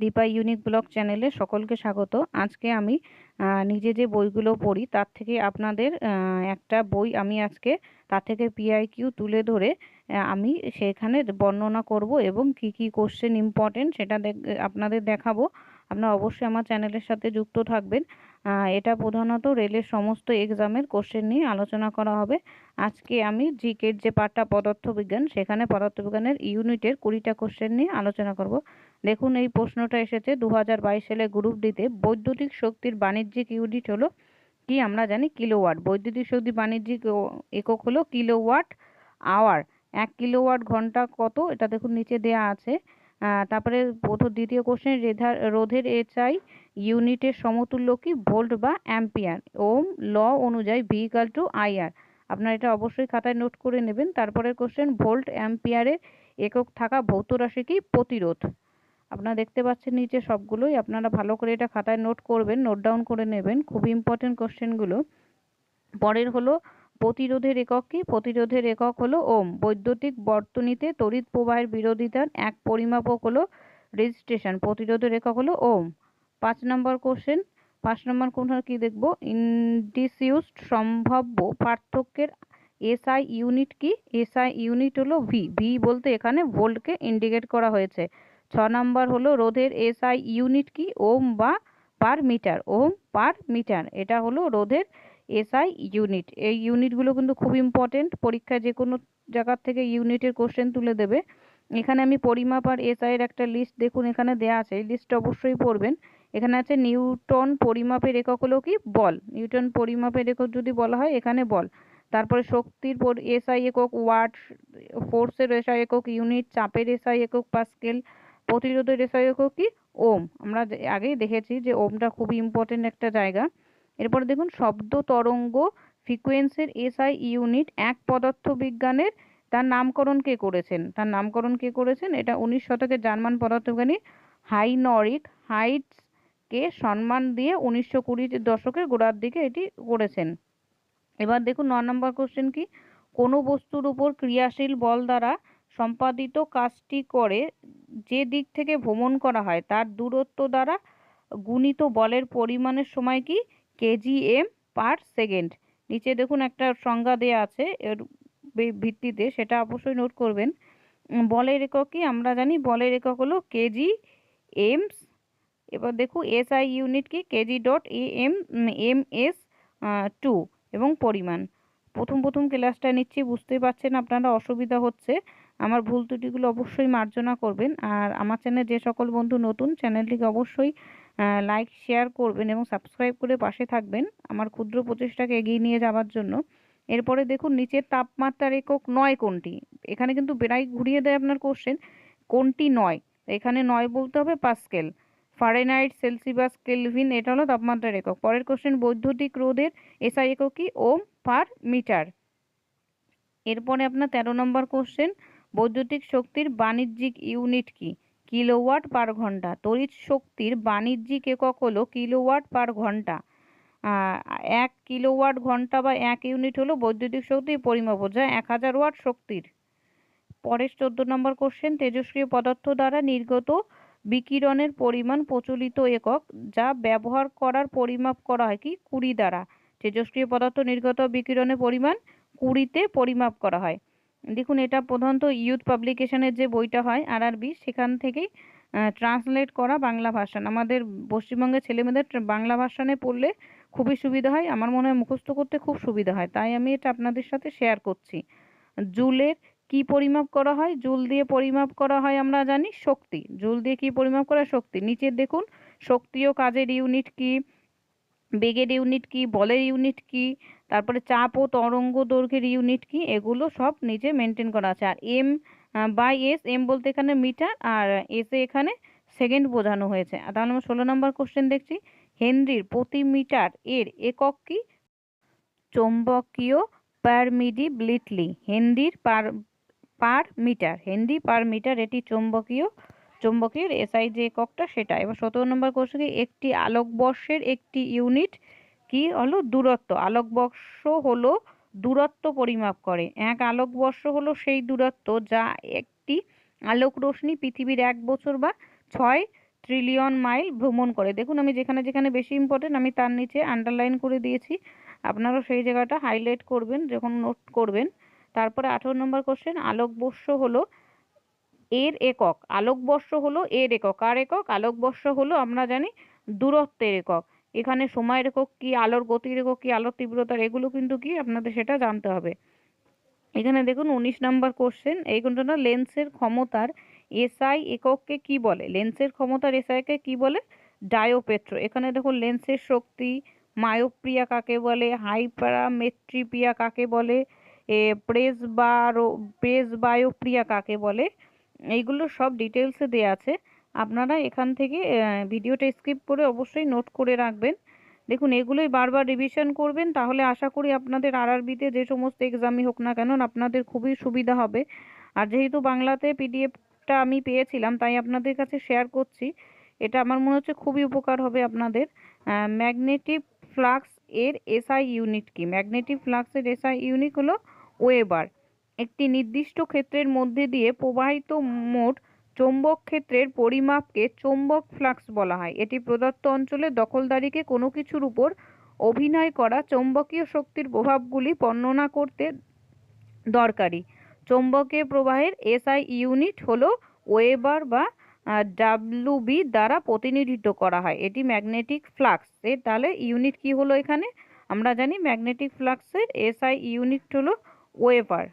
Dipa unique blog চ্যানেলে সকলকে স্বাগত। আজকে আমি নিজে যে বইগুলো পড়ি তার থেকে আপনাদের একটা বই আমি আজকে তার থেকে পিআইকিউ তুলে ধরে আমি সেখানে বর্ণনা করব এবং কি কি কোশ্চেন ইম্পর্টেন্ট সেটা আপনাদের দেখাবো। আপনারা অবশ্যই আমার চ্যানেলের সাথে যুক্ত থাকবেন। এটা প্রধানত রেলের সমস্ত এক্সামের কোশ্চেন নিয়ে আলোচনা করা হবে। আজকে আমি জিকের যে পার্টটা পদার্থবিজ্ঞান, সেখানে পদার্থবিজ্ঞানের ইউনিটের কুড়িটা কোশ্চেন নিয়ে আলোচনা করব। দেখুন, এই প্রশ্নটা এসেছে। দু হাজার বাইশ সালে গ্রুপ ডিতে বৈদ্যুতিক শক্তির বাণিজ্যিক ইউনিট হলো কি? আমরা জানি কিলোওয়াট বৈদ্যুতিক শক্তি বাণিজ্যিক একক হলো কিলোওয়াট আওয়ার এক কিলোওয়াট ঘণ্টা কত? এটা দেখুন, নিচে দেয়া আছে। তারপরে প্রথম, দ্বিতীয় কোশ্চেন রেধার রোধের এইচআই ইউনিটের সমতুল্য কি? ভোল্ট বা অ্যাম্পিয়ার ওম ল অনুযায়ী ভি ইকাল টু আইআর আপনারা এটা অবশ্যই খাতায় নোট করে নেবেন। তারপরের কোশ্চেন ভোল্ট অ্যাম্পিয়ারের একক থাকা ভৌত রাশি কি? প্রতিরোধ। আপনারা দেখতে পাচ্ছেন নিচে সবগুলোই। আপনারা ভালো করে এটা খাতায় নোট করবেন নোট ডাউন করে নেবেন। খুব ইম্পর্টেন্ট কোশ্চেনগুলো পরের হলো, প্রতিরোধের একক কি? প্রতিরোধের একক হলো ওম। বৈদ্যুতিক বর্তনীতে তড়িৎ প্রবাহের বিরোধিতার এক পরিমাপক হলো রেজিস্ট্রেশন প্রতিরোধের একক হলো ওম। পাঁচ নম্বর কোশ্চেন পাঁচ নম্বর কোনটা কি দেখব? ইনডিসিউসড সম্ভাব্য পার্থক্যের এসআই ইউনিট কি? এসআই ইউনিট হলো ভি ভি বলতে এখানে ভোল্টকে ইন্ডিকেট করা হয়েছে। ছ নম্বর হলো রোধের এসআই ইউনিট কি? ওম বা পার মিটার, ওম পার মিটার, এটা হলো রোধের এসআই ইউনিট এই ইউনিটগুলো কিন্তু খুব ইম্পর্টেন্ট পরীক্ষায় যে কোনো জায়গার থেকে ইউনিটের কোশ্চেন তুলে দেবে। এখানে আমি পরিমাপ আর এসআইয়ের একটা লিস্ট দেখুন, এখানে দেয়া আছে, এই লিস্টটা অবশ্যই পড়বেন। এখানে আছে নিউটন পরিমাপের একক হলো কি? বল। নিউটন পরিমাপের একক যদি বলা হয়, এখানে বল। তারপরে শক্তির এসআই একক, ওয়াট ফোর্সের এসআই একক ইউনিট চাপের এসআই একক, পাস্কেল প্রতিরোধের একক কি, ওম। আমরা আগেই দেখেছি যে ওমটা খুবই ইম্পর্টেন্ট একটা জায়গা। এরপরে দেখুন, শব্দ তরঙ্গ ফ্রিকোয়েন্সির এসআই ইউনিট এক পদার্থবিজ্ঞানের, তার নামকরণ কে করেছেন? তার নামকরণ কে করেছেন? এটা উনিশ শতকের জার্মান পদার্থবিজ্ঞানী হাইনরিক হাইটসকে সম্মান দিয়ে উনিশশো কুড়ি দশকের গোড়ার দিকে এটি করেছেন। এবার দেখুন, ন নম্বর কোশ্চেন কি? কোনো বস্তুর উপর ক্রিয়াশীল বল দ্বারা সম্পাদিত কাজটি করে যে দিক থেকে ভ্রমণ করা হয়, তার দূরত্ব দ্বারা গুণিত বলের পরিমাণের সময় কি? KGM per second. নিচে দেখুন একটা সংজ্ঞা দেওয়া আছে, এর ভিত্তিতে সেটা অবশ্যই নোট করবেন। বলের একক কি? আমরা জানি বলের একক হলো কেজি এমস এবার দেখুন এসআই ইউনিট কি? KG dot A M M S two এবং পরিমাণ। প্রথম প্রথম ক্লাসটা নিচ্ছি, বুঝতেই পারছেন আপনারা, অসুবিধা হচ্ছে। আমার ভুল ত্রুটিগুলো অবশ্যই মার্জনা করবেন। আর আমার চ্যানেল যে সকল বন্ধু নতুন চ্যানেলটিকে অবশ্যই লাইক শেয়ার করবেন এবং সাবস্ক্রাইব করে পাশে থাকবেন আমার ক্ষুদ্র প্রচেষ্টাকে এগিয়ে নিয়ে যাওয়ার জন্য। এরপরে দেখুন, নিচের তাপমাত্রার একক নয় কোনটি? এখানে কিন্তু বেড়াই ঘুরিয়ে দেয় আপনার কোশ্চেন কোনটি নয়? এখানে নয় বলতে হবে পাস্কেল। ফারেনহাইট সেলসিবাস কেলভিন, এটা হলো তাপমাত্রার একক। পরের কোশ্চেন বৈদ্যুতিক রোধের এসআই একক কি? Ohm per metre. এরপরে আপনার তেরো নম্বর কোশ্চেন বৈদ্যুতিক শক্তির বাণিজ্যিক ইউনিট কি? কিলোওয়াট পার ঘণ্টা। তড়িৎ শক্তির বাণিজ্যিক একক হলো কিলোওয়াট পার ঘণ্টা। এক কিলোওয়াট ঘণ্টা বা এক ইউনিট হলো বৈদ্যুতিক শক্তির পরিমাপ যা এক হাজার ওয়াট শক্তির। পরের চোদ্দ নম্বর কোশ্চেন তেজস্ক্রিয় পদার্থ দ্বারা নির্গত বিকিরণের পরিমাণ প্রচলিত একক যা ব্যবহার করার পরিমাপ করা হয় কি? কুড়ি দ্বারা। তেজস্ক্রিয় পদার্থ নির্গত বিকিরণের পরিমাণ কুড়িতে পরিমাপ করা হয়। দেখুন, এটা প্রধানত ইউথ পাবলিকেশনের যে বইটা হয় আর আরআরবি সেখান থেকেই ট্রান্সলেট করা বাংলা ভাষণ। আমাদের পশ্চিমবঙ্গের ছেলেমেয়েদের বাংলা ভাষণে পড়লে খুবই সুবিধা হয়, আমার মনে হয় মুখস্থ করতে খুব সুবিধা হয়। তাই আমি এটা আপনাদের সাথে শেয়ার করছি। জুলের কি পরিমাপ করা হয়? জুল দিয়ে পরিমাপ করা হয় আমরা জানি শক্তি। জুল দিয়ে কি পরিমাপ করা? শক্তি। নিচে দেখুন, শক্তি ও কাজের ইউনিট কি, বেগের ইউনিট কি, বলের ইউনিট কি তারপরে চাপ ও তরঙ্গ দৈর্ঘ্যের ইউনিট কি? এগুলো সব নিচে মেনটেন করা আছে। আর এম বাই এস এম বলতে এখানে মিটার আর এসে এখানে সেকেন্ড বোঝানো হয়েছে। তাহলে আমরা ষোলো নম্বর কোশ্চেন দেখছি। হেনরির প্রতি মিটার এর একক কি? চৌম্বকীয় permeability হেনরির per per metre henry per metre এটি চৌম্বকীয় চৌম্বকীয় এসআই যে এককটা সেটা। এবার সতেরো নম্বর কোশ্চেন একটি আলোকবর্ষের একটি ইউনিট কি হলো? দূরত্ব। আলোকবর্ষ হলো দূরত্ব পরিমাপ করে। এক আলোকবর্ষ হলো সেই দূরত্ব যা একটি আলোক রশ্মি পৃথিবীর এক বছর বা ছয় ট্রিলিয়ন মাইল ভ্রমণ করে। দেখুন, আমি যেখানে যেখানে বেশি ইম্পর্টেন্ট আমি তার নিচে আন্ডারলাইন করে দিয়েছি। আপনারাও সেই জায়গাটা হাইলাইট করবেন, যখন নোট করবেন। তারপরে আঠেরো নম্বর কোশ্চেন আলোকবর্ষ হলো এর একক। আলোকবর্ষ হলো এর একক। আর একক? আলোকবর্ষ হলো, আমরা জানি, দূরত্বের একক। এখানে সময়ের একক কি, আলোর গতির একক কি, আলোর তীব্রতার এগুলো কিন্তু কি আপনাদের সেটা জানতে হবে। এখানে দেখুন উনিশ নাম্বার কোশ্চেন এইগুলো লেন্সের ক্ষমতার এসআই একককে কি বলে? লেন্সের ক্ষমতার এসআইকে কি বলে? ডায়োপেট্রো। এখানে দেখুন লেন্সের শক্তি, মায়োপ্রিয়া কাকে বলে? হাইপারামেট্রিপিয়া কাকে বলে? এ প্রেস বারো প্রেস বায়োপ্রিয়া কাকে বলে? এইগুলো সব ডিটেলসে দেওয়া আছে। আপনারা এখান থেকে ভিডিওটা স্কিপ করে অবশ্যই নোট করে রাখবেন। দেখুন, এগুলোই বারবার রিভিশন করবেন, তাহলে আশা করি আপনাদের আরআরবিতে যে সমস্ত এক্সামই হোক না কেন, আপনাদের খুবই সুবিধা হবে। আর যেহেতু বাংলাতে পিডিএফটা আমি পেয়েছিলাম, তাই আপনাদের কাছে শেয়ার করছি। এটা আমার মনে হচ্ছে খুবই উপকার হবে আপনাদের। ম্যাগনেটিক ফ্লাক্স এর এসআই ইউনিট কি? ম্যাগনেটিক ফ্লাক্সের এসআই ইউনিট হলো ওয়েবার একটি নির্দিষ্ট ক্ষেত্রের মধ্যে দিয়ে প্রবাহিত মোট চৌম্বক ক্ষেত্রের পরিমাপকে চৌম্বক ফ্লাক্স বলা হয়। এটি প্রদত্ত অঞ্চলে দখলদারিকে কোনো কিছুর উপর অভিনয় করা চৌম্বকীয় শক্তির প্রভাবগুলি বর্ণনা করতে দরকারি। চৌম্বকীয় প্রবাহের এসআই ইউনিট হলো ওয়েবার বা ডাব্লুবি দ্বারা প্রতিনিধিত্ব করা হয়। এটি ম্যাগনেটিক ফ্লাক্স। এর তাহলে ইউনিট কি হলো এখানে? আমরা জানি ম্যাগনেটিক ফ্লাক্সের এসআই ইউনিট হলো ওয়েবার।